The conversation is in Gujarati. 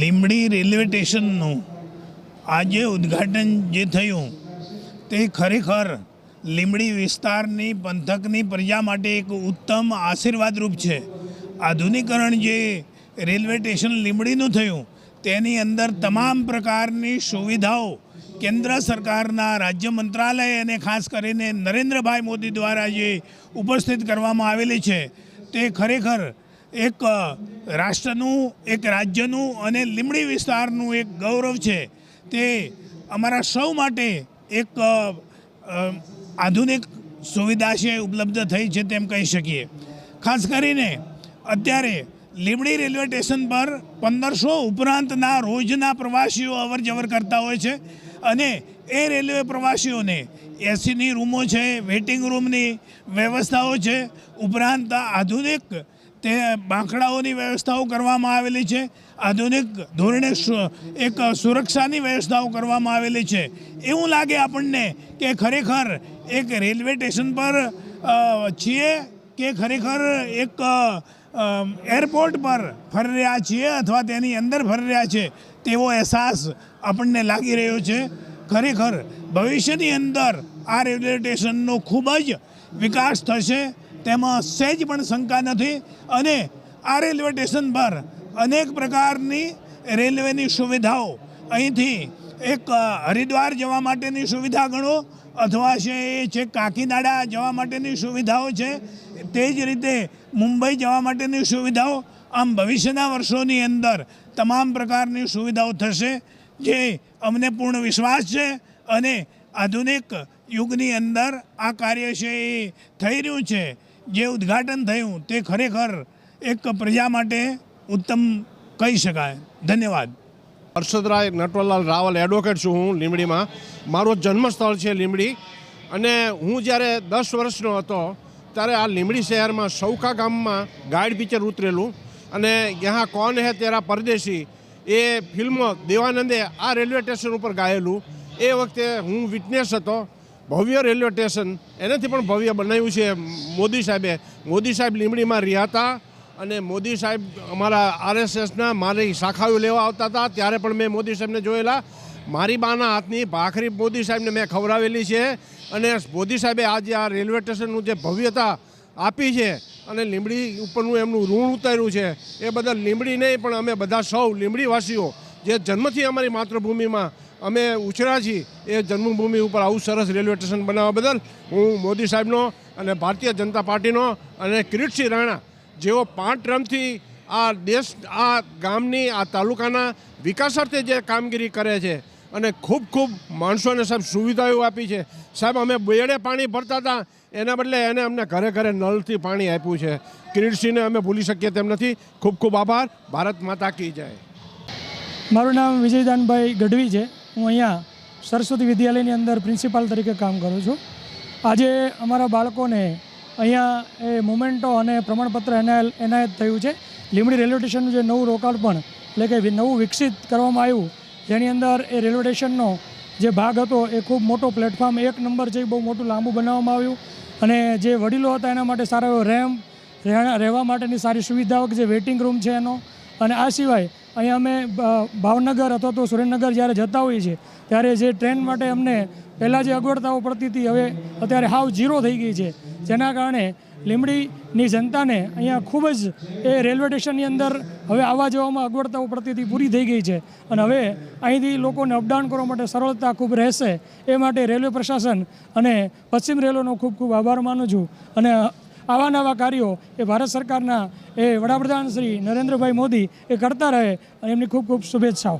લીંબડી રેલવે સ્ટેશનનું આજે ઉદ્ઘાટન જે થયું તે ખરેખર લીમડી વિસ્તારની પંથકની પ્રજા માટે એક ઉત્તમ આશીર્વાદરૂપ છે. આધુનિકરણ જે રેલવે સ્ટેશન લીમડીનું થયું તેની અંદર તમામ પ્રકારની સુવિધાઓ કેન્દ્ર સરકારના રાજ્ય મંત્રાલય અને ખાસ કરીને નરેન્દ્રભાઈ મોદી દ્વારા જે ઉપસ્થિત કરવામાં આવેલી છે તે ખરેખર એક રાષ્ટ્રનું, એક રાજ્યનું અને લીમડી વિસ્તારનું એક ગૌરવ છે. તે અમારા સૌ માટે એક આધુનિક સુવિધા છે, ઉપલબ્ધ થઈ છે તેમ કહી શકીએ. ખાસ કરીને અત્યારે લીમડી રેલવે સ્ટેશન પર પંદરસો ઉપરાંતના રોજના પ્રવાસીઓ અવર જવર કરતા હોય છે અને એ રેલવે પ્રવાસીઓને એસીની રૂમો છે, વેઇટિંગ રૂમની વ્યવસ્થાઓ છે. ઉપરાંત આધુનિક તે બાંકડાઓની વ્યવસ્થાઓ કરવામાં આવેલી છે. આધુનિક ધોરણે એક સુરક્ષાની વ્યવસ્થાઓ કરવામાં આવેલી છે. એવું લાગે આપણને કે ખરેખર એક રેલવે સ્ટેશન પર છીએ કે ખરેખર એક એરપોર્ટ પર ફરી રહ્યા છીએ અથવા તેની અંદર ફરી રહ્યા છે તેવો અહેસાસ આપણને લાગી રહ્યો છે. ખરેખર ભવિષ્યની અંદર આ રેલવે સ્ટેશનનો ખૂબ જ વિકાસ થશે. તેમાં સહેજ પણ શંકા નથી. અને આ રેલવે સ્ટેશન પર અનેક પ્રકારની રેલવેની સુવિધાઓ. અહીંથી એક હરિદ્વાર જવા માટેની સુવિધા ગણો અથવા છે એ છે કાકીનાડા જવા માટેની સુવિધાઓ છે. તે જ રીતે મુંબઈ જવા માટેની સુવિધાઓ. આમ ભવિષ્યના વર્ષોની અંદર તમામ પ્રકારની સુવિધાઓ થશે. જે અમને પૂર્ણ વિશ્વાસ છે અને આધુનિક યુગની અંદર આ કાર્ય છે એ થઈ રહ્યું છે. જે ઉદ્ઘાટન થયું તે ખરેખર એક પ્રજા માટે ઉત્તમ કહી શકાય. ધન્યવાદ. હર્ષદરાય નટવરલાલ રાવલ એડવોકેટ છું હું લીમડીમાં મારું જન્મસ્થળ છે લીમડી અને હું જ્યારે દસ વર્ષનો હતો, ત્યારે આ લીમડી શહેરમાં સૌકા ગામમાં ગાઈડ પિક્ચર ઉતરેલું. અને યહાં કોણ હે તેરા પરદેશી, એ ફિલ્મ દેવાનંદે આ રેલવે સ્ટેશન ઉપર ગાયેલું. એ વખતે હું વિટનેસ હતો. ભવ્ય રેલવે સ્ટેશન. એનાથી પણ ભવ્ય બનાવ્યું છે મોદી સાહેબે. મોદી સાહેબ લીંબડીમાં રહ્યા હતા અને મોદી સાહેબ અમારા આરએસએસના મારી શાખાઓ લેવા આવતા હતા. ત્યારે પણ મેં મોદી સાહેબને જોયેલા. મારી બાના હાથની ભાખરી મોદી સાહેબને મેં ખવડાવેલી છે અને મોદી સાહેબે આજે આ રેલવે સ્ટેશનનું જે ભવ્યતા આપી છે અને લીંબડી ઉપરનું એમનું ઋણ ઉતાર્યું છે, એ બદલ લીંબડી નહીં, પણ અમે બધા સૌ લીંબડીવાસીઓ જે જન્મથી અમારી માતૃભૂમિમાં અમે ઉછર્યા છીએ એ જન્મભૂમિ ઉપર આવું સરસ રેલવે સ્ટેશન બનાવવા બદલ હું મોદી સાહેબનો અને ભારતીય જનતા પાર્ટીનો અને કિરીટસિંહ રાણા જેઓ પાંચ ટ્રમથી આ દેશ, આ ગામની, આ તાલુકાના વિકાસાર્થે જે કામગીરી કરે છે અને ખૂબ ખૂબ માણસોને સાહેબ સુવિધાઓ આપી છે. સાહેબ, અમે બેડે પાણી ભરતા હતા. એના બદલે એને અમને ઘરે ઘરે નળથી પાણી આપ્યું છે. કિરીટસિંહને અમે ભૂલી શકીએ તેમ નથી. ખૂબ ખૂબ આભાર. ભારત માતા કી જાય. મારું નામ વિજયદાનભાઈ ગઢવી છે. હું અહીંયા સરસ્વતી વિદ્યાલયની અંદર પ્રિન્સિપાલ તરીકે કામ કરું છું. આજે અમારા બાળકોને અહીંયા એ મોમેન્ટો અને પ્રમાણપત્ર એનાયત થયું છે. લીમડી રેલવે સ્ટેશનનું જે નવું રોકાણપણ, એટલે કે નવું વિકસિત કરવામાં આવ્યું, જેની અંદર એ રેલવે સ્ટેશનનો જે ભાગ હતો એ ખૂબ મોટો પ્લેટફોર્મ, એક નંબર છે બહુ મોટું લાંબુ બનાવવામાં આવ્યું. અને જે વડીલો હતા એના માટે સારો એવો રહેવા રહેવા માટેની સારી સુવિધાઓ જે વેઇટિંગ રૂમ છે એનો. અને આ સિવાય અહીંયા અમે ભાવનગર અથવા તો સુરેન્દ્રનગર જ્યારે જતા હોઈએ છીએ, ત્યારે જે ટ્રેન માટે અમને પહેલાં જે અગવડતાઓ પડતી હતી, હવે અત્યારે હાવ ઝીરો થઈ ગઈ છે. જેના કારણે લીંબડીની જનતાને અહીંયા ખૂબ જ એ રેલવે સ્ટેશનની અંદર હવે આવવા જવામાં અગવડતાઓ પડતી હતી, પૂરી થઈ ગઈ છે. અને હવે અહીંથી લોકોને અપડાઉન કરવા માટે સરળતા ખૂબ રહેશે, એ માટે રેલવે પ્રશાસન અને પશ્ચિમ રેલવેનો ખૂબ ખૂબ આભાર માનું છું. અને આવા નવા કાર્યો એ ભારત સરકારના એ વડાપ્રધાન શ્રી નરેન્દ્રભાઈ મોદી એ કરતા રહે અને એમની ખૂબ ખૂબ શુભેચ્છાઓ.